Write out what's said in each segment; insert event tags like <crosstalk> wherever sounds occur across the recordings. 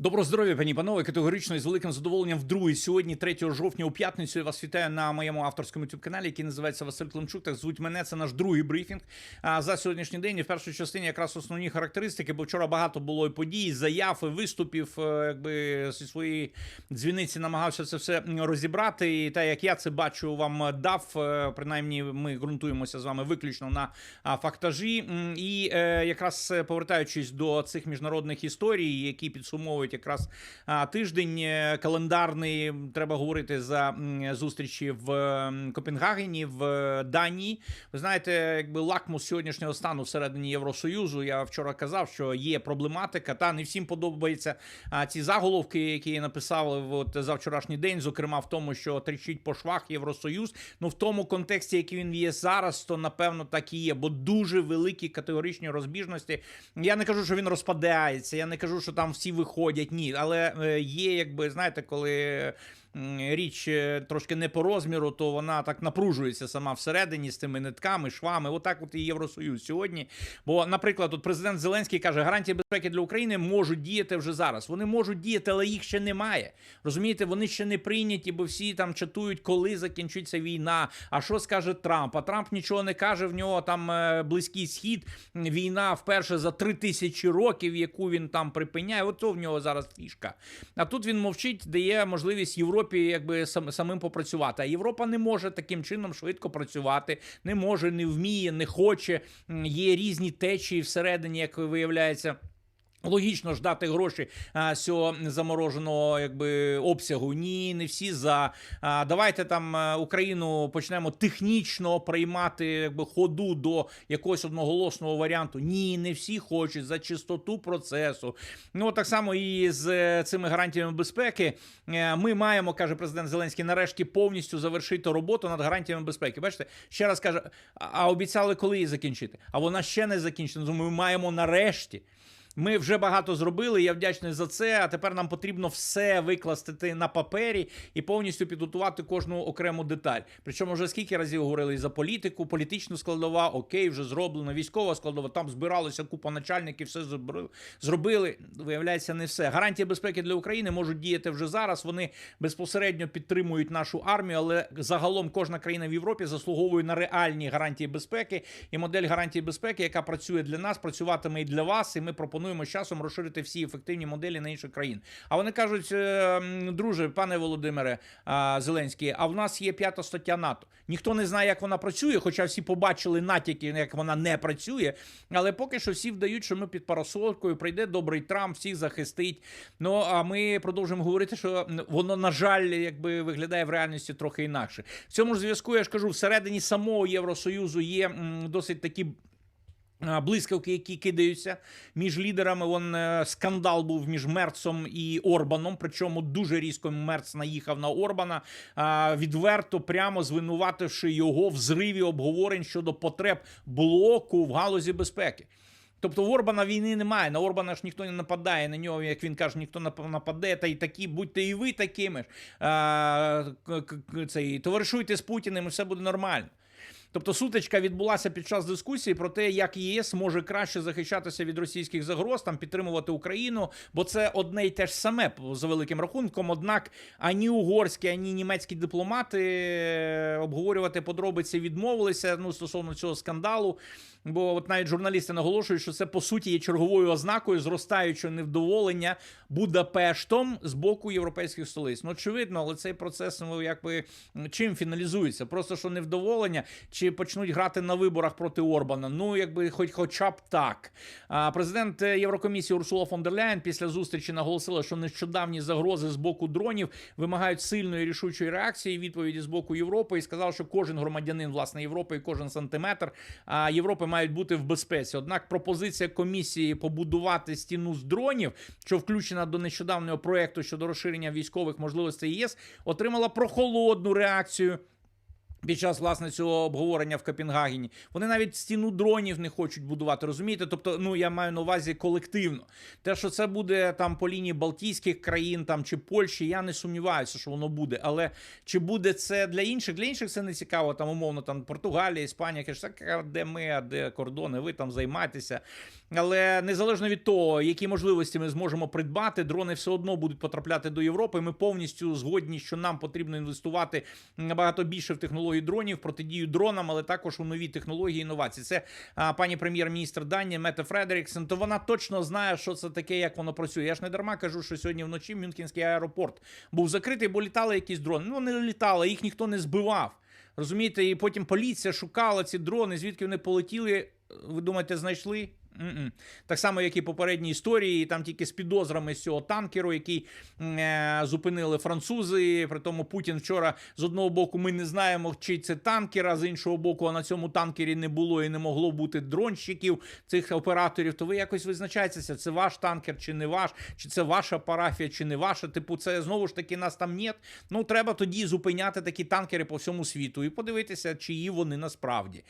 Доброго здоров'я, пані панове. Категорично і з великим задоволенням вдруге сьогодні, 3 жовтня, у п'ятницю. Я вас вітаю на моєму авторському youtube каналі, який називається Василь Климчук. Так звуть мене. Це наш другий брифінг. А за сьогоднішній день і в першій частині якраз основні характеристики, бо вчора багато було і подій, заяв, і виступів. е, Якби зі своєї дзвіниці намагався це все розібрати. І те, як я це бачу, вам дав. е, Принаймні, ми ґрунтуємося з вами виключно на фактажі. І е, якраз повертаючись до цих міжнародних історій, які підсумовують якраз тиждень е, календарний, треба говорити за зустрічі в Копенгагені, в е, Данії. Ви знаєте, якби лакмус сьогоднішнього стану всередині Євросоюзу. Я вчора казав, що є проблематика. Та не всім подобаються ці заголовки, які я написав от за вчорашній день, зокрема в тому, що тричить по швах Євросоюз. Ну в тому контексті, який він є зараз, то напевно так і є, бо дуже великі категоричні розбіжності. Я не кажу, що він розпадається. Я не кажу, що там всі виходять. Ні, але е, є, якби знаєте, коли. Річ е, трошки не по розміру, то вона так напружується сама всередині з цими нитками, швами. Отак, от і Євросоюз сьогодні. Бо, наприклад, от президент Зеленський каже, гарантії безпеки для України можуть діяти вже зараз. Вони можуть діяти, але їх ще немає. Розумієте, вони ще не прийняті, бо всі там чатують, коли закінчиться війна. А що скаже Трамп? А Трамп нічого не каже. В нього там е, близький схід. Війна вперше за три тисячі років, яку він там припиняє. Ото в нього зараз фішка. А тут він мовчить, дає можливість Європі якби сам, самим попрацювати. А Європа не може таким чином швидко працювати, не може, не вміє, не хоче. Є різні течії всередині, як виявляється. Логічно ж дати гроші а, цього замороженого якби обсягу. Ні, не всі за. А, давайте там Україну почнемо технічно приймати якби ходу до якогось одноголосного варіанту. Ні, не всі хочуть за чистоту процесу. Ну так само і з е, цими гарантіями безпеки. Е, Ми маємо, каже президент Зеленський, нарешті повністю завершити роботу над гарантіями безпеки. Бачите, ще раз каже, а обіцяли, коли її закінчити? А вона ще не закінчена. Ми маємо нарешті. Ми вже багато зробили. Я вдячний за це. А тепер нам потрібно все викласти на папері і повністю підготувати кожну окрему деталь. Причому вже скільки разів говорили за політику, політичну складова, окей, вже зроблено, військова складова. Там збиралися купа начальників, все зробили. Виявляється, не все. Гарантії безпеки для України можуть діяти вже зараз. Вони безпосередньо підтримують нашу армію, але загалом кожна країна в Європі заслуговує на реальні гарантії безпеки. І модель гарантії безпеки, яка працює для нас, працюватиме і для вас. І ми пропонуємо з часом розширити всі ефективні моделі на інших країн. А вони кажуть, е, друже, пане Володимире Зеленський, а в нас є п'ята стаття НАТО. Ніхто не знає, як вона працює, хоча всі побачили натяки, як вона не працює. Але поки що всі вдають, що ми під парасолкою прийде добрий Трамп, всіх захистить. Ну а ми продовжуємо говорити, що воно, на жаль, якби виглядає в реальності трохи інакше. В цьому ж зв'язку я ж кажу, всередині самого Євросоюзу є досить такі. Блискавки, які кидаються між лідерами. Вон е, скандал був між Мерцом і Орбаном. Причому дуже різко Мерц наїхав на Орбана, відверто прямо звинувативши його в зриві обговорень щодо потреб блоку в галузі безпеки. Тобто в Орбана війни немає. На Орбана ж ніхто не нападає на нього, як він каже, ніхто нап- нападе. Та й такі, будьте і ви такими ж. Цей, товаришуйте з Путіним, і все буде нормально. Тобто сутичка відбулася під час дискусії про те, як єС може краще захищатися від російських загроз, там підтримувати Україну, бо це одне й те ж саме за великим рахунком. Однак ані угорські, ані німецькі дипломати е, обговорювати подробиці відмовилися ну стосовно цього скандалу. Бо от навіть журналісти наголошують, що це по суті є черговою ознакою зростаючого невдоволення Будапештом з боку європейських столиць. Ну очевидно, але цей процес ну якби чим фіналізується? Просто що невдоволення, чи почнуть грати на виборах проти Орбана? Ну якби хоч хоча б так. Президент е, Єврокомісії Урсула фон дер Ляєн після зустрічі наголосила, що нещодавні загрози з боку дронів вимагають сильної рішучої реакції відповіді з боку Європи і сказав, що кожен громадянин власне Європи і кожен сантиметр Європи мають бути в безпеці. Однак пропозиція комісії побудувати стіну з дронів, що включена до нещодавнього проекту щодо розширення військових можливостей ЄС, отримала прохолодну реакцію. Під час власне цього обговорення в Копенгагені вони навіть стіну дронів не хочуть будувати. Розумієте? Тобто, ну я маю на увазі колективно. Те, що це буде там по лінії Балтійських країн там чи Польщі, я не сумніваюся, що воно буде. Але чи буде це для інших? Для інших це не цікаво. Там умовно там Португалія, Іспанія, каже, де ми, а де кордони? Ви там займайтеся. Але незалежно від того, які можливості ми зможемо придбати, дрони все одно будуть потрапляти до Європи. Ми повністю згодні, що нам потрібно інвестувати набагато більше в технології дронів, протидію дронам, але також у нові технології інновації. Це а, пані прем'єр-міністр Данії Мете Фредеріксен. То вона точно знає, що це таке, як воно працює. Я ж не дарма кажу, що сьогодні вночі Мюнхенський аеропорт був закритий, бо літали якісь дрони. Ну не літали, їх ніхто не збивав. Розумієте, і потім поліція шукала ці дрони, звідки вони полетіли. Ви думаєте, знайшли? М-м. Так само, як і попередні історії, там тільки з підозрами з цього танкеру, який е, зупинили французи. При тому Путін вчора з одного боку ми не знаємо, чи це танкер, а з іншого боку, на цьому танкері не було і не могло бути дронщиків цих операторів. То ви якось визначаєтеся, це ваш танкер чи не ваш, чи це ваша парафія, чи не ваша. Типу, це знову ж таки нас там нет. Ну треба тоді зупиняти такі танкери по всьому світу і подивитися, чиї вони насправді.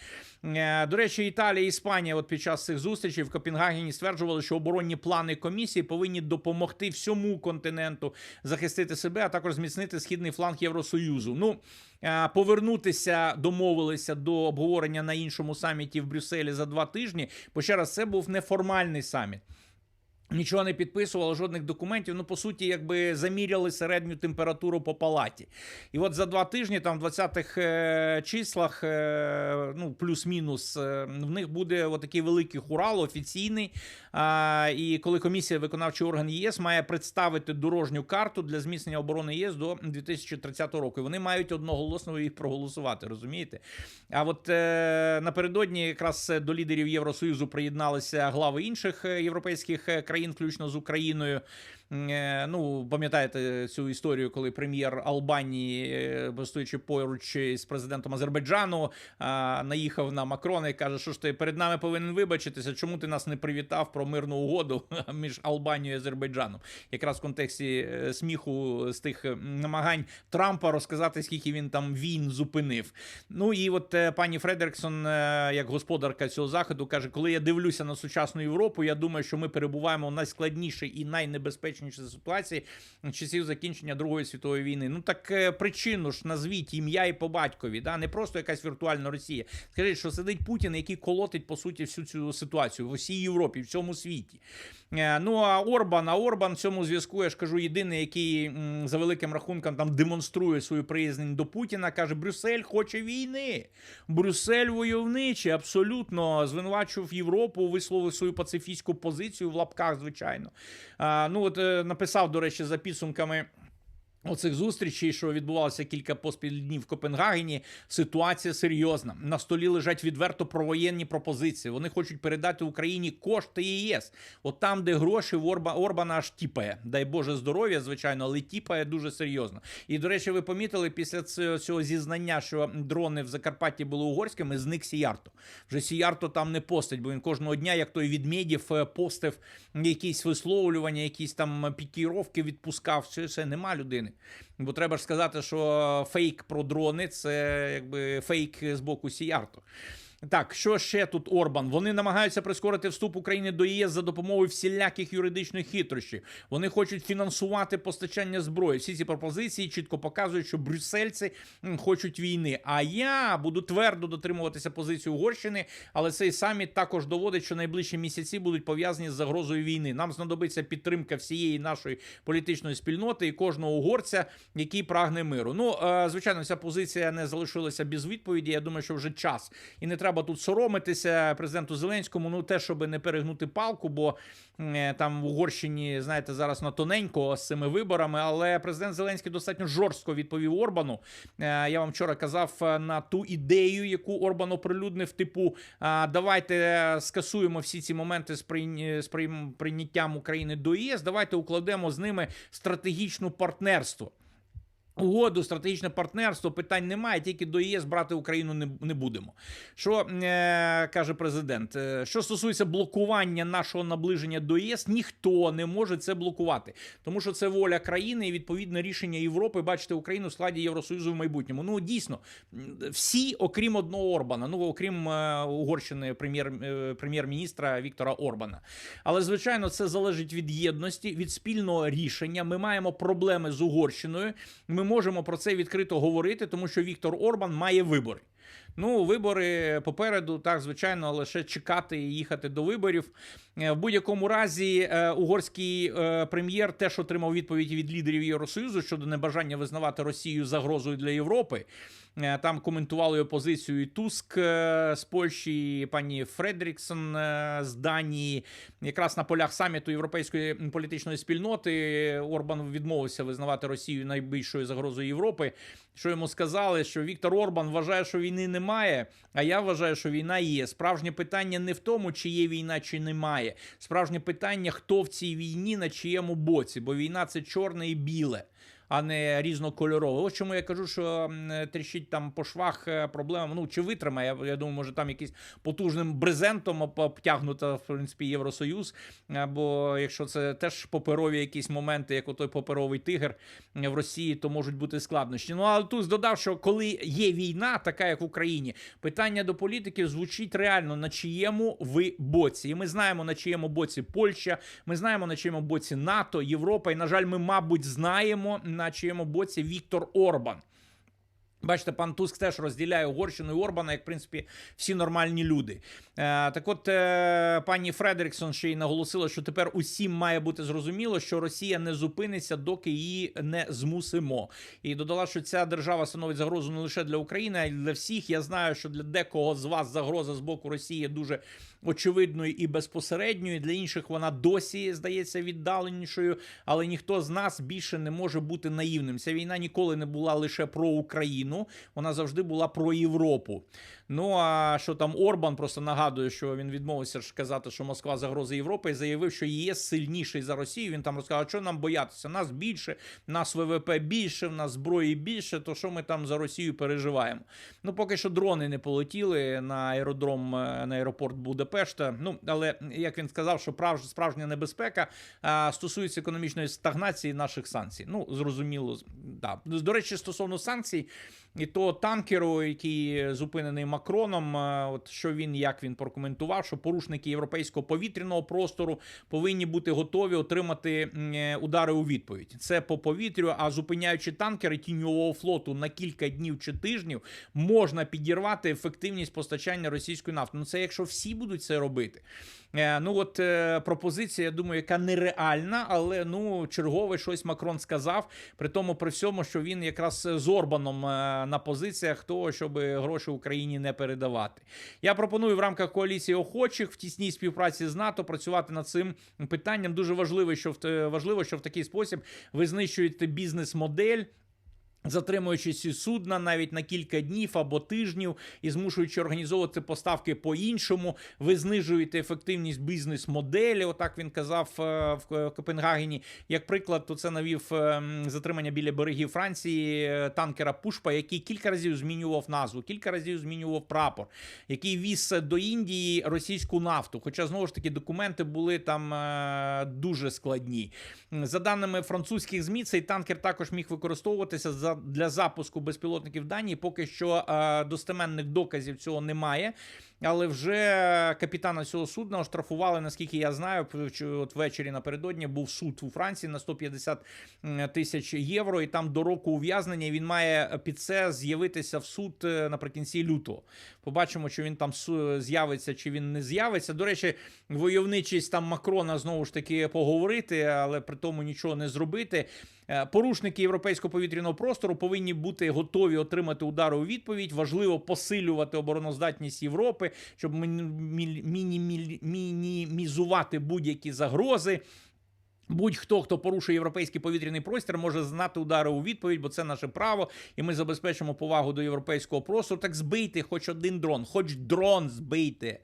Е, До речі, Італія Іспанія, от під час цих зустрічей в Копенгагені стверджували, що оборонні плани комісії повинні допомогти всьому континенту захистити себе, а також зміцнити східний фланг Євросоюзу. Ну е, повернутися, домовилися до обговорення на іншому саміті в Брюсселі за два тижні. Бо ще раз це був неформальний саміт. Нічого не підписувало, жодних документів. Ну, по суті, якби заміряли середню температуру по палаті. І от за два тижні, там в 20-х е, числах, е, ну, плюс-мінус, е, в них буде отакий великий хурал офіційний. А, і коли комісія виконавчий орган ЄС має представити дорожню карту для зміцнення оборони ЄС до 2030 року. І вони мають одноголосно їх проголосувати, розумієте? А от е, напередодні якраз до лідерів Євросоюзу приєдналися глави інших е, європейських е, країн, включно з Україною. Е, Ну, пам'ятаєте цю історію, коли прем'єр Албанії, е, стоячи поруч з президентом Азербайджану, наїхав на Макрона і каже, що ж ти перед нами повинен вибачитися, чому ти нас не привітав про мирну угоду <laughs> між Албанією і Азербайджаном? Якраз в контексті е, сміху з тих намагань Трампа розказати, скільки він там війн зупинив. Ну і от пані Фредериксон, е, як господарка цього заходу, каже: коли я дивлюся на сучасну Європу, я думаю, що ми перебуваємо в найскладнішій і найнебезпечнішій ситуації часів закінчення Другої світової війни. Ну так е, причину ж назвіть ім'я і по батькові, да не просто якась віртуальна Росія. Скажіть, що сидить Путін, який колотить по суті всю цю ситуацію в усій Європі, в цьому світі. Е, Ну а Орбан, а Орбан в цьому зв'язку, я ж кажу, єдиний, який за великим рахунком там демонструє свою приязнь до Путіна, каже: Брюссель хоче війни. Брюссель войовничий, абсолютно звинувачував Європу, висловив свою пацифістську позицію в лапках, звичайно. А, Ну от е, написав, до речі, за підсумками. Оцих зустрічей, що відбувалося кілька поспіль днів в Копенгагені, ситуація серйозна. На столі лежать відверто провоєнні пропозиції. Вони хочуть передати Україні кошти ЄС. От там, де гроші в Орба Орбана аж тіпає. Дай Боже здоров'я, звичайно, але тіпає дуже серйозно. І до речі, ви помітили після цього, цього зізнання, що дрони в Закарпатті були угорськими, зник Сіярто. Вже Сіярто там не постить, бо він кожного дня, як той відмедів, е, постив якісь висловлювання, якісь там пікіровки відпускав. Все, все нема людини. Бо треба ж сказати, що фейк про дрони це якби фейк з боку Сіярто. Так, що ще тут Орбан? Вони намагаються прискорити вступ України до ЄС за допомогою всіляких юридичних хитрощів. Вони хочуть фінансувати постачання зброї. Всі ці пропозиції чітко показують, що брюссельці хочуть війни. А я буду твердо дотримуватися позиції Угорщини, але цей саміт також доводить, що найближчі місяці будуть пов'язані з загрозою війни. Нам знадобиться підтримка всієї нашої політичної спільноти і кожного угорця, який прагне миру. Ну, е, звичайно, ця позиція не залишилася без відповіді. Я думаю, що вже час і не треба тут соромитися президенту Зеленському. Ну те, щоб не перегнути палку, бо е, там в Угорщині, знаєте, зараз на тоненько з цими виборами. Але президент Зеленський достатньо жорстко відповів Орбану. Е, Я вам вчора казав е, на ту ідею, яку Орбан оприлюднив. Типу, давайте скасуємо всі ці моменти з прийня- з прийняттям України до ЄС. Давайте укладемо з ними стратегічне партнерство. Угоду, стратегічне партнерство, питань немає, тільки до ЄС брати Україну не, не будемо. Що е, каже президент? Е, Що стосується блокування нашого наближення до ЄС, ніхто не може це блокувати, тому що це воля країни і відповідне рішення Європи бачити Україну в складі Євросоюзу в майбутньому. Ну дійсно, всі, окрім одного Орбана, ну окрім е, Угорщини, прем'єр, е, Віктора Орбана. Але звичайно, це залежить від єдності, від спільного рішення. Ми маємо проблеми з Угорщиною. Ми можемо про це відкрито говорити, тому що Віктор Орбан має вибори. Ну, вибори попереду, так звичайно, лише чекати і їхати до виборів. Е, В будь-якому разі, е, угорський е, прем'єр теж отримав відповіді від лідерів Євросоюзу щодо небажання визнавати Росію загрозою для Європи. Там коментували його позицію і Туск з Польщі, і пані Фредріксон з Данії. Якраз на полях саміту європейської політичної спільноти Орбан відмовився визнавати Росію найбільшою загрозою Європи. Що йому сказали, що Віктор Орбан вважає, що війни немає. А я вважаю, що війна є. Справжнє питання не в тому, чи є війна, чи немає. Справжнє питання, хто в цій війні на чиєму боці, бо війна це чорне і біле. А не різнокольорове. Ось чому я кажу, що тріщить там по швах е, проблема. Ну чи витримає? Я, думаю, може там якийсь потужним брезентом об- обтягнута в принципі Євросоюз. Або якщо це теж паперові якісь моменти, як отой паперовий тигр в Росії, то можуть бути складнощі. Ну але тут додав, що коли є війна, така як в Україні, питання до політиків звучить реально на чиєму ви боці. І ми знаємо на чиєму боці Польща. Ми знаємо на чиєму боці НАТО, Європа. І на жаль, ми, мабуть, знаємо на чиєму боці Віктор Орбан. Бачите, пан Туск теж розділяє Угорщину і Орбана, як в принципі всі нормальні люди. Е, так от е, пані Фредеріксон ще й наголосила, що тепер усім має бути зрозуміло, що Росія не зупиниться, доки її не змусимо. І додала, що ця держава становить загрозу не лише для України, а й для всіх. Я знаю, що для декого з вас загроза з боку Росії дуже очевидною і безпосередньою. Для інших вона досі здається віддаленішою, але ніхто з нас більше не може бути наївним. Ця війна ніколи не була лише про Україну, вона завжди була про Європу. Ну а що там Орбан просто нагадує, що він відмовився ж казати, що Москва загроза Європи, і заявив, що ЄС сильніший за Росію. Він там розказав, що нам боятися. Нас більше, нас ВВП більше, в нас зброї більше. То що ми там за Росію переживаємо? Ну поки що дрони не полетіли на аеродром е, на аеропорт Будапешта. Ну але як він сказав, що прав- справжня небезпека а, стосується економічної стагнації наших санкцій. Ну зрозуміло, да. До речі, стосовно санкцій. І то танкеру, який зупинений Макроном, е, от що він як він прокоментував, що порушники європейського повітряного простору повинні бути готові отримати е, удари у відповідь. Це по повітрю. А зупиняючи танкери тіньового флоту на кілька днів чи тижнів, можна підірвати ефективність постачання російської нафти. Ну це якщо всі будуть це робити. Е, Ну от пропозиція, я думаю, яка нереальна, але ну чергове щось Макрон сказав. При тому, при всьому, що він якраз з Орбаном на позиціях того, щоб гроші Україні не передавати. Я пропоную в рамках коаліції охочих в тісній співпраці з НАТО працювати над цим питанням. Дуже важливо, що в важливо, що в такий спосіб ви знищуєте бізнес-модель. Затримуючи ці судна навіть на кілька днів або тижнів і змушуючи організовувати поставки по-іншому, ви знижуєте ефективність бізнес-моделі. Отак він казав е, в Копенгагені. Як приклад, то це навів е, затримання біля берегів Франції е, танкера Пушпа, який кілька разів змінював назву, кілька разів змінював прапор, який віз до Індії російську нафту. Хоча знову ж таки документи були там е, дуже складні. За даними французьких змі, цей танкер також міг використовуватися за для запуску безпілотників Данії. Поки що достеменних доказів цього немає. Але вже капітана цього судна оштрафували, наскільки я знаю, от ввечері напередодні був суд у Франції на 150 тисяч євро, і там до року ув'язнення він має під це з'явитися в суд е, наприкінці лютого. Побачимо, чи він там з'явиться, чи він не з'явиться. До речі, войовничість там Макрона знову ж таки поговорити, але при тому нічого не зробити. Е, Порушники європейського повітряного простору повинні бути готові отримати удари у відповідь. Важливо посилювати обороноздатність Європи, щоб міні- міні- мінімізувати будь-які загрози. Будь-хто, хто порушує європейський повітряний простір, може знати удари у відповідь, бо це наше право, і ми забезпечимо повагу до європейського простору. Так збийте хоч один дрон, хоч дрон збийте.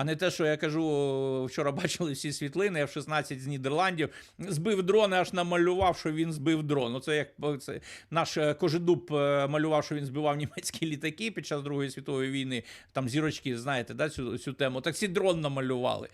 А не те, що я кажу, вчора бачили всі світлини, F-16 з Нідерландів збив дрон, і аж намалював, що він збив дрон. Ну, це як це наш е, Кожедуб е, малював, що він збивав німецькі літаки під час Другої світової війни. Там зірочки, знаєте, да, цю, цю тему. Так всі дрон намалювали.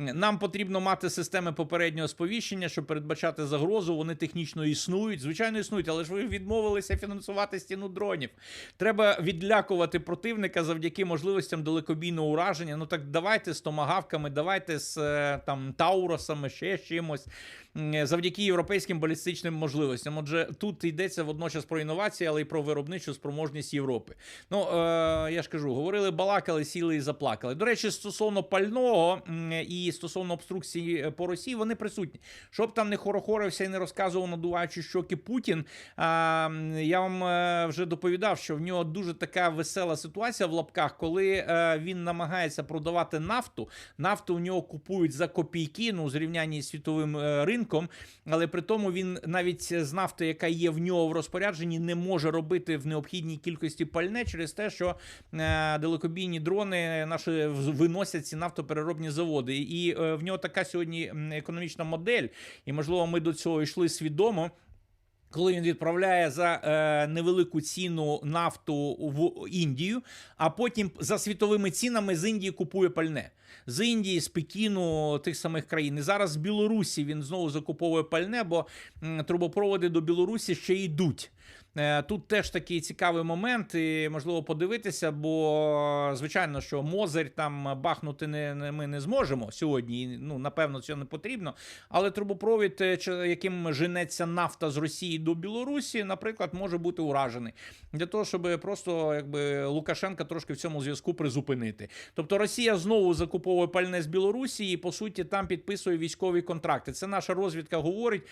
Нам потрібно мати системи попереднього сповіщення, щоб передбачати загрозу. Вони технічно існують. Звичайно, існують, але ж ви відмовилися фінансувати стіну дронів. Треба відлякувати противника завдяки можливостям далекобійного ураження. Ну так давайте з томагавками, давайте з е, там тауросами, ще чимось. М, Завдяки європейським балістичним можливостям. Отже, тут йдеться водночас про інновації, але й про виробничу спроможність Європи. Ну е, я ж кажу, говорили, балакали, сіли і заплакали. До речі, стосовно пального і стосовно обструкції е, по Росії, вони присутні. Щоб там не хорохорився і не розказував, надуваючи щоки Путін. А, я вам е, вже доповідав, що в нього дуже така весела ситуація в лапках, коли е, він намагається продавати нафту. Нафту в нього купують за копійки, ну, зрівнянні з світовим е, ринком, але при тому він навіть з нафти, яка є в нього в розпорядженні, не може робити в необхідній кількості пальне через те, що е, далекобійні дрони наші виносять ці нафтопереробні заводи. І е, в нього така сьогодні економічна модель, і можливо, ми до цього йшли свідомо. Коли він відправляє за е, невелику ціну нафту в Індію, а потім за світовими цінами з Індії купує пальне. З Індії, з Пекіну, тих самих країн. І зараз з Білорусі він знову закуповує пальне, бо трубопроводи до Білорусі ще йдуть. Е, Тут теж такий цікавий момент, і можливо подивитися, бо звичайно, що Мозер там бахнути не, не ми не зможемо сьогодні. Ну напевно, це не потрібно. Але трубопровід, е, яким женеться нафта з Росії до Білорусі, наприклад, може бути уражений для того, щоб просто якби Лукашенка трошки в цьому зв'язку призупинити. Тобто Росія знову закуповує пальне з Білорусі і по суті там підписує військові контракти. Це наша розвідка говорить.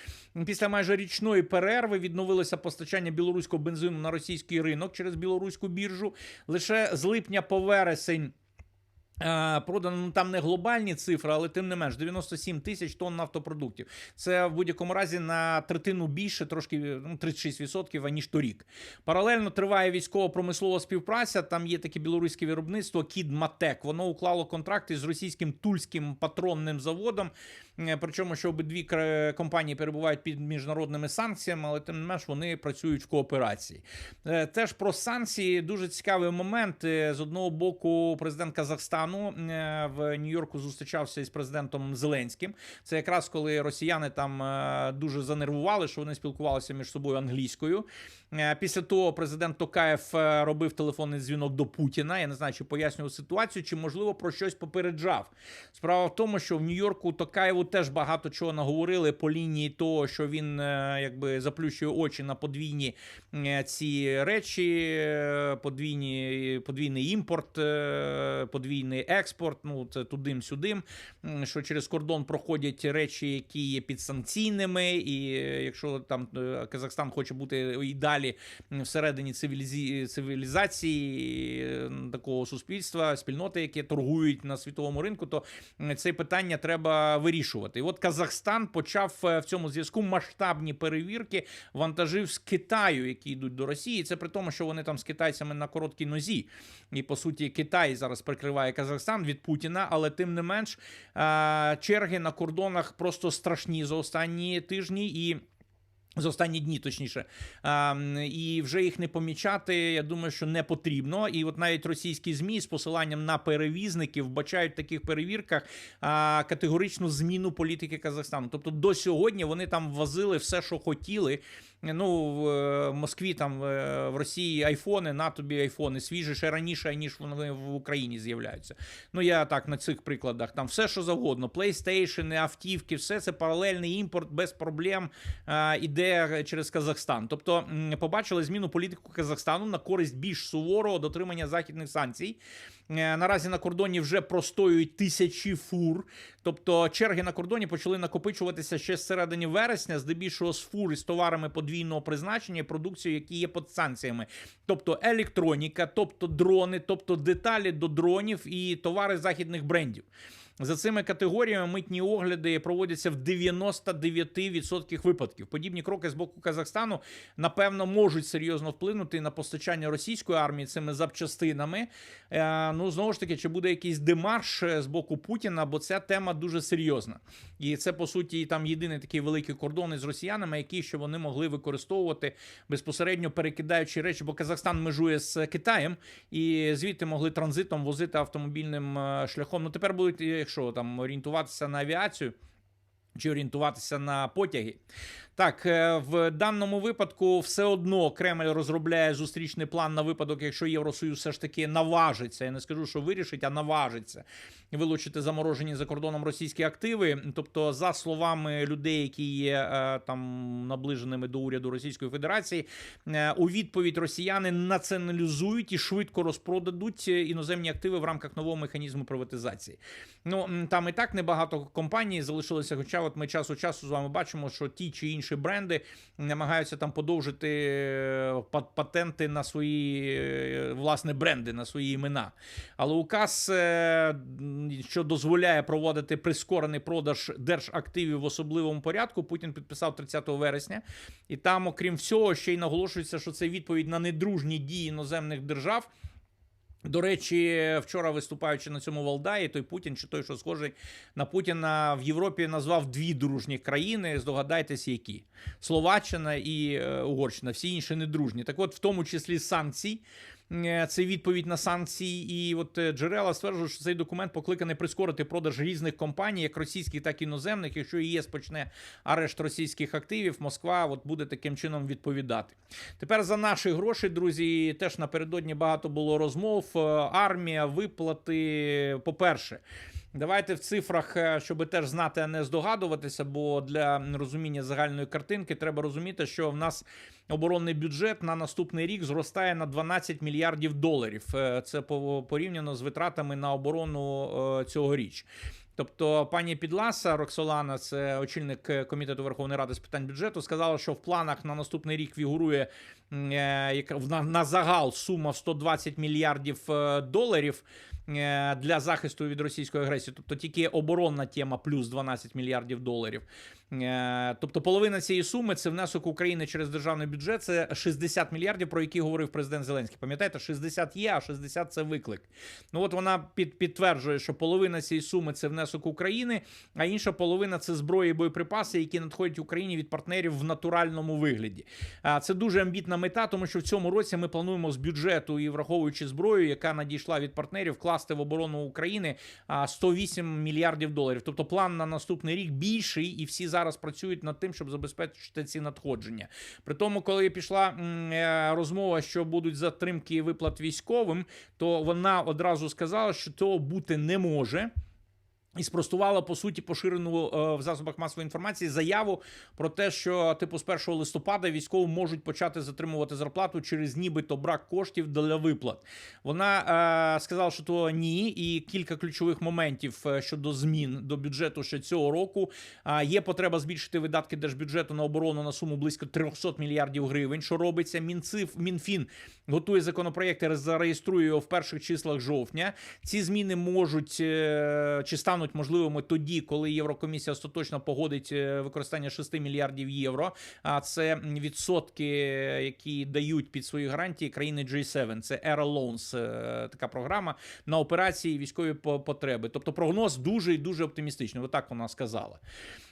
Після майже річної перерви відновилося постачання білоруського бензину на російський ринок через білоруську біржу. Лише з липня по вересень. Е, Продано ну, там не глобальні цифри, але тим не менш 97 тисяч тонн нафтопродуктів. Це в будь-якому разі на третину більше, трошки ну, 36%, аніж торік. Паралельно триває військово-промислова співпраця. Там є таке білоруське виробництво Кідматек. Воно уклало контракти з російським тульським патронним заводом. Е, Причому, що обидві компанії перебувають під міжнародними санкціями, але тим не менш вони працюють в кооперації. Е, Теж про санкції дуже цікавий момент. З одного боку, президент Казахстану е, в Нью-Йорку зустрічався із президентом Зеленським. Це якраз коли росіяни там е, дуже занервували, що вони спілкувалися між собою англійською. Е, Після того президент Токаєв робив телефонний дзвінок до Путіна. Я не знаю, чи пояснював ситуацію, чи можливо про щось попереджав. Справа в тому, що в Нью-Йорку Токаєву теж багато чого наговорили по лінії того, що він якби заплющує очі на подвійні ці речі, подвійні, подвійний імпорт, е, подвійний експорт. Ну це тудим-сюдим. Що через кордон проходять речі, які є підсанкційними, і е, якщо там е, Казахстан хоче бути і далі всередині цивілізі... цивілізації е, такого суспільства, спільноти, які торгують на світовому ринку, то це питання треба вирішувати. І от Казахстан почав в цьому зв'язку масштабні перевірки вантажів з Китаю, які йдуть до Росії. Це при тому, що вони там з китайцями на короткій нозі. І по суті, Китай зараз прикриває Казахстан від Путіна, але тим не менш е, черги на кордонах просто страшні за останні тижні і. За останні дні, точніше, а, і вже їх не помічати. Я думаю, що не потрібно. І от навіть російські змі з посиланням на перевізників вбачають в таких перевірках а, категоричну зміну політики Казахстану. Тобто до сьогодні вони там возили все, що хотіли. Ну в е, Москві там е, в Росії айфони, на тобі айфони свіжі ще раніше, ніж вони в Україні з'являються. Ну я так на цих прикладах. Там все, що завгодно: PlayStation, автівки, все це паралельний імпорт без проблем е, іде через Казахстан. Тобто побачили зміну політику Казахстану на користь більш суворого дотримання західних санкцій. Е, Наразі на кордоні вже простоюють тисячі фур. Тобто черги на кордоні почали накопичуватися ще з середини вересня, здебільшого з фур із товарами подвійного призначення, і продукцією, які є під санкціями. Тобто електроніка, тобто дрони, тобто деталі до дронів і товари західних брендів. За цими категоріями митні огляди проводяться в 99% випадків. Подібні кроки з боку Казахстану напевно можуть серйозно вплинути на постачання російської армії цими запчастинами. Е, ну знову ж таки, чи буде якийсь демарш е, з боку Путіна, бо ця тема дуже серйозна, і це по суті там єдиний такий великий кордон із росіянами, які ще вони могли використовувати безпосередньо перекидаючи речі, бо Казахстан межує з Китаєм, і звідти могли транзитом возити автомобільним е, шляхом. Ну тепер будуть, якщо там орієнтуватися на авіацію. Чи орієнтуватися на потяги. Так, е, в даному випадку все одно Кремль розробляє зустрічний план на випадок, якщо Євросоюз все ж таки наважиться. Я не скажу, що вирішить, а наважиться вилучити заморожені за кордоном російські активи. Тобто, за словами людей, які є е, там наближеними до уряду Російської Федерації, е, у відповідь росіяни націоналізують і швидко розпродадуть іноземні активи в рамках нового механізму приватизації. Ну там і так небагато компаній залишилося. Хоча, от ми час у часу з вами бачимо, що ті чи інші бренди намагаються там подовжити е, патенти на свої е, власне бренди, на свої імена. Але указ, е, що дозволяє проводити прискорений продаж держактивів в особливому порядку, Путін підписав 30 вересня. І там, окрім всього, ще й наголошується, що це відповідь на недружні дії іноземних держав. До речі, вчора виступаючи на цьому Валдаї, той Путін чи той, що схожий на Путіна в Європі, назвав дві дружні країни. Здогадайтесь, які Словаччина і е, Угорщина, всі інші недружні. Так, от, в тому числі санкцій. Е, Це відповідь на санкції, і от е, джерела стверджують, що цей документ покликаний прискорити продаж різних компаній, як російських, так і іноземних. Якщо ЄС почне арешт російських активів, Москва от буде таким чином відповідати. Тепер за наші гроші, друзі, теж напередодні багато було розмов. Е, Армія, виплати. По-перше, давайте в цифрах, е, щоб теж знати, а не здогадуватися, бо для розуміння загальної картинки треба розуміти, що в нас оборонний бюджет на наступний рік зростає на 12 мільярдів доларів. Е, Це по- порівняно з витратами на оборону цього цьогоріч. Тобто, пані Підласа Роксолана, це очільник е, комітету Верховної Ради з питань бюджету, сказала, що в планах на наступний рік фігурує е, на, загал сума в 120 мільярдів е, доларів для захисту від російської агресії. Тобто тільки оборонна тема плюс 12 мільярдів доларів. Е, Тобто половина цієї суми це внесок України через державний бюджет. Це 60 мільярдів, про які говорив президент Зеленський. Пам'ятаєте, 60 є, а 60 це виклик. Ну от вона під, підтверджує, що половина цієї суми це внесок України, а інша половина це зброї і боєприпаси, які надходять Україні від партнерів в натуральному вигляді. Це дуже амбітна мета, тому що в цьому році ми плануємо з бюджету і враховуючи зброю, яка надійшла від партнерів, вкласти в оборону України а, 108 мільярдів доларів. Тобто план на наступний рік більший, і всі зараз працюють над тим, щоб забезпечити ці надходження. При тому, коли пішла е, розмова, що будуть затримки виплат військовим, то вона одразу сказала, що того бути не може. І спростувала по суті поширену е, в засобах масової інформації заяву про те, що типу з 1 листопада військові можуть почати затримувати зарплату через нібито брак коштів для виплат. Вона е, сказала, що то ні, і кілька ключових моментів е, щодо змін до бюджету ще цього року. А є потреба збільшити видатки держбюджету на оборону на суму близько 300 мільярдів гривень. Що робиться? Мінциф Мінфін готує законопроєкт зареєструє його в перших числах жовтня. Ці зміни можуть е, чи стануть можливими тоді, коли Єврокомісія остаточно погодить е, використання 6 мільярдів євро. А це відсотки, які дають під свої гарантії країни G7. Це Air Loans, е, така програма на операції військові по- потреби. Тобто прогноз дуже і дуже оптимістичний. Отак вона сказала.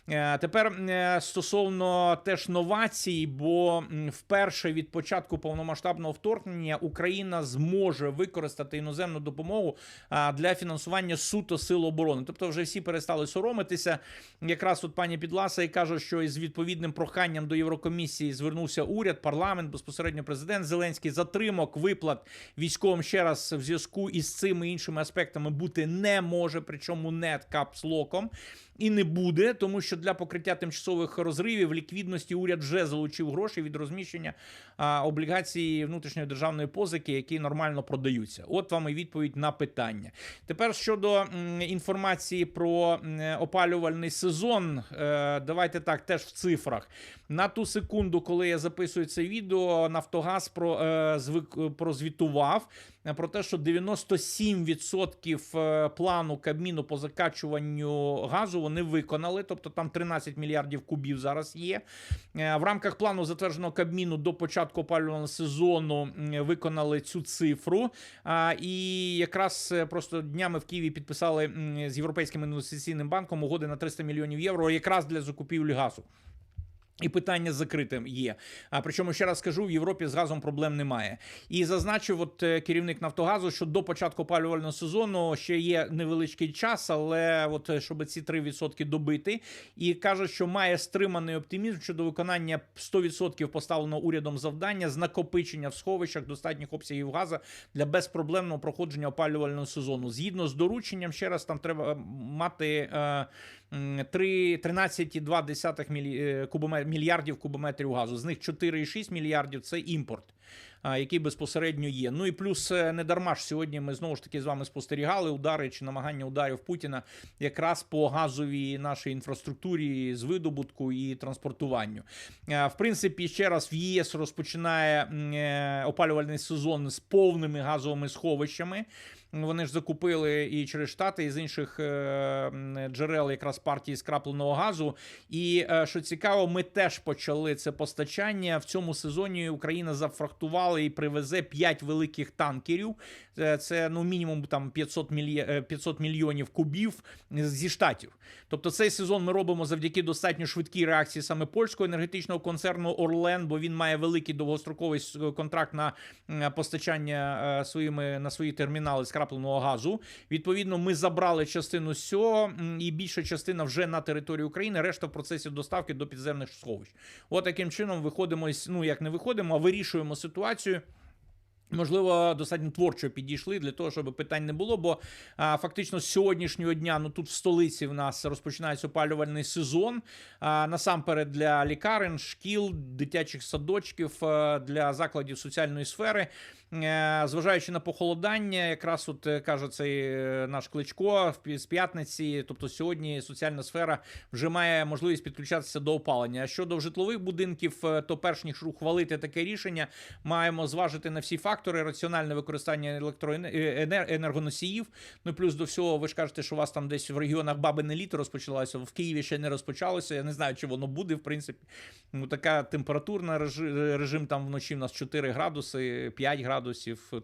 Е, Тепер е, стосовно теж новацій, бо вперше від початку повномасштабного вторгнення Україна зможе використати іноземну допомогу для фінансування суто сил оборони. Тобто, вже всі перестали соромитися. Якраз от пані Підласа і каже, що із відповідним проханням до Єврокомісії звернувся уряд, парламент, безпосередньо президент Зеленський. Затримок виплат військовим ще раз в зв'язку із цими іншими аспектами бути не може, причому не капслоком. І не буде, тому що для покриття тимчасових розривів ліквідності уряд вже залучив гроші від розміщення облігацій внутрішньої державної позики, які нормально продаються. От вам і відповідь на питання. Тепер щодо інформації про опалювальний сезон, е, давайте так, теж в цифрах. На ту секунду, коли я записую це відео, Нафтогаз про, е, звик, прозвітував е, про те, що 97% е, плану Кабміну по закачуванню газу вони виконали, тобто там 13 мільярдів кубів зараз є. Е, В рамках плану затвердженого Кабміну до початку опалювального сезону виконали цю цифру. І якраз е, просто днями в Києві підписали з Європейським інвестиційним банком угоди на 300 мільйонів євро, якраз для закупівлі газу. І питання закритим є. А причому ще раз скажу, в Європі з газом проблем немає. І зазначив от е, керівник Нафтогазу, що до початку опалювального сезону ще є невеличкий час, але от е, щоб ці 3% добити, і каже, що має стриманий оптимізм щодо виконання 100% поставленого урядом завдання з накопичення в сховищах достатніх обсягів газу для безпроблемного проходження опалювального сезону. Згідно з дорученням, ще раз там треба мати. Е, 13,2 мілі- е, мільярдів кубометрів газу. З них 4,6 мільярдів це імпорт. Який безпосередньо є. Ну і плюс е, не дарма ж сьогодні ми знову ж таки з вами спостерігали удари чи намагання ударів Путіна якраз по газовій нашій інфраструктурі з видобутку і транспортуванню. Е, В принципі, ще раз в ЄС розпочинає опалювальний сезон з повними газовими сховищами. Вони ж закупили і через штати, і з інших е, джерел якраз партії скрапленого газу. І е, що цікаво, ми теж почали це постачання. В цьому сезоні Україна зафрахтувала і привезе 5 великих танкерів. Е, Це ну мінімум там 500, мільє... е, 500 мільйонів кубів зі штатів. Тобто цей сезон ми робимо завдяки достатньо швидкій реакції саме польського енергетичного концерну Орлен, бо він має великий довгостроковий контракт на постачання своїми на свої термінали скрапленого газу. Відповідно, ми забрали частину з цього, і більша частина вже на території України. Решта в процесі доставки до підземних сховищ. От таким чином виходимо ну як не виходимо, а вирішуємо ситуацію. Можливо, достатньо творчо підійшли для того, щоб питань не було. Бо а, фактично з сьогоднішнього дня, ну тут в столиці в нас розпочинається опалювальний сезон. А, насамперед для лікарень, шкіл, дитячих садочків, для закладів соціальної сфери. Е, Зважаючи на похолодання, якраз от е, каже цей е, наш кличко з п'ятниці, тобто сьогодні соціальна сфера вже має можливість підключатися до опалення. А щодо житлових будинків, то перш ніж ухвалити таке рішення, маємо зважити на всі фактори раціональне використання електроенергоносіїв. Ну плюс до всього, ви ж кажете, що у вас там десь в регіонах бабине літо розпочалося. В Києві ще не розпочалося. Я не знаю, чи воно буде, в принципі. Ну, така температурна режим, там вночі в нас 4 градуси, 5 градусів,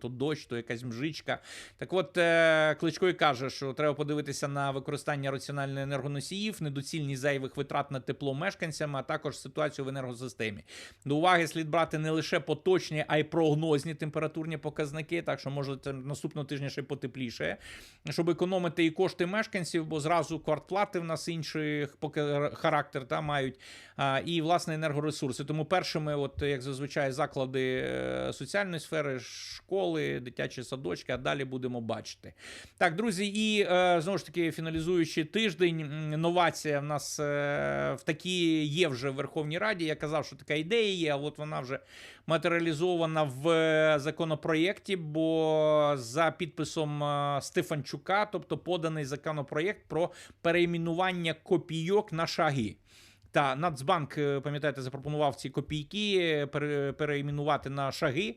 то дощ, то якась мжичка. Так от е, Кличко і каже, що треба подивитися на використання раціональних енергоносіїв, недоцільність зайвих витрат на тепло мешканцям, а також ситуацію в енергосистемі. До уваги слід брати не лише поточні, а й прогнозні температурні показники. Так що може наступного тижня ще потепліше, щоб економити і кошти мешканців, бо зразу квартплати в нас інший характер та мають і власне енергоресурси. Тому першими, от як зазвичай, заклади е, соціальної сфери, школи, дитячі садочки, а далі будемо бачити. Так, друзі, і е, знову ж таки, фіналізуючи тиждень, новація в нас е, в такій є вже в Верховній Раді. Я казав, що така ідея є, а от вона вже матеріалізована в е, законопроєкті, бо за підписом Стефанчука, тобто поданий законопроєкт про перейменування копійок на шаги. Та Нацбанк, е, пам'ятаєте, запропонував ці копійки е, пере- перейменувати на шаги.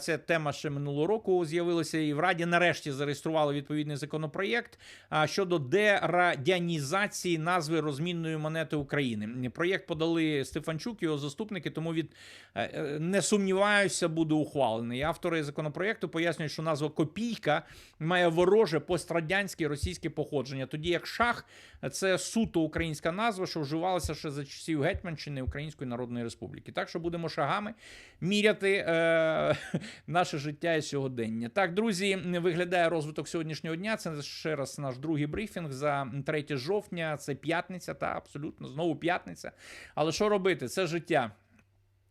Ця тема ще минулого року з'явилася, і в Раді нарешті зареєстрували відповідний законопроєкт щодо дерадянізації назви розмінної монети України. Проєкт подали Стефанчук, його заступники, тому від е, не сумніваюся, буде ухвалений. Автори законопроєкту пояснюють, що назва копійка має вороже пострадянське російське походження, тоді як шах це суто українська назва, що вживалася ще за часів Гетьманщини Української Народної Республіки. Так що будемо шагами міряти е, <laughs> наше життя і сьогодення. Так, друзі, виглядає розвиток сьогоднішнього дня. Це ще раз наш другий брифінг за 3 жовтня. Це п'ятниця, та абсолютно знову п'ятниця. Але що робити? Це життя.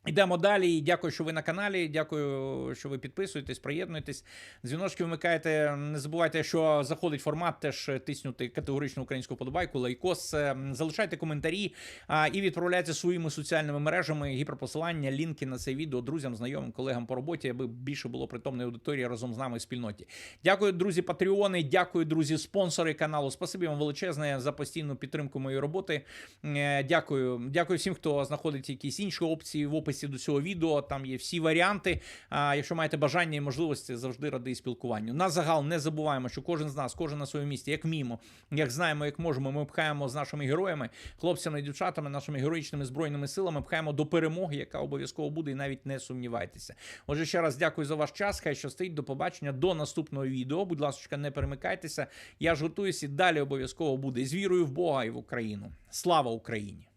Йдемо далі. Дякую, що ви на каналі. Дякую, що ви підписуєтесь, приєднуєтесь. Дзвіночки вмикаєте. Не забувайте, що заходить формат, теж тиснути категоричну українську подобайку, лайкос. Е, Залишайте коментарі а, і відправляйте своїми соціальними мережами гіперпосилання, лінки на це відео друзям, знайомим, колегам по роботі, аби більше було притомної аудиторії разом з нами в спільноті. Дякую, друзі, патреони. Дякую, друзі, спонсори каналу. Спасибі вам величезне за постійну підтримку моєї роботи. Е, Дякую, дякую всім, хто знаходить якісь інші опції в описі описі до цього відео. Там є всі варіанти. А якщо маєте бажання і можливості, завжди радий спілкуванню. На загал не забуваємо, що кожен з нас, кожен на своєму місці, як вміємо, як знаємо, як можемо, ми пхаємо з нашими героями, хлопцями і дівчатами, нашими героїчними збройними силами, пхаємо до перемоги, яка обов'язково буде, і навіть не сумнівайтеся. Отже, ще раз дякую за ваш час. Хай щастить. До побачення до наступного відео. Будь ласка, не перемикайтеся. Я ж готуюся і далі обов'язково буде і з вірою в Бога і в Україну. Слава Україні!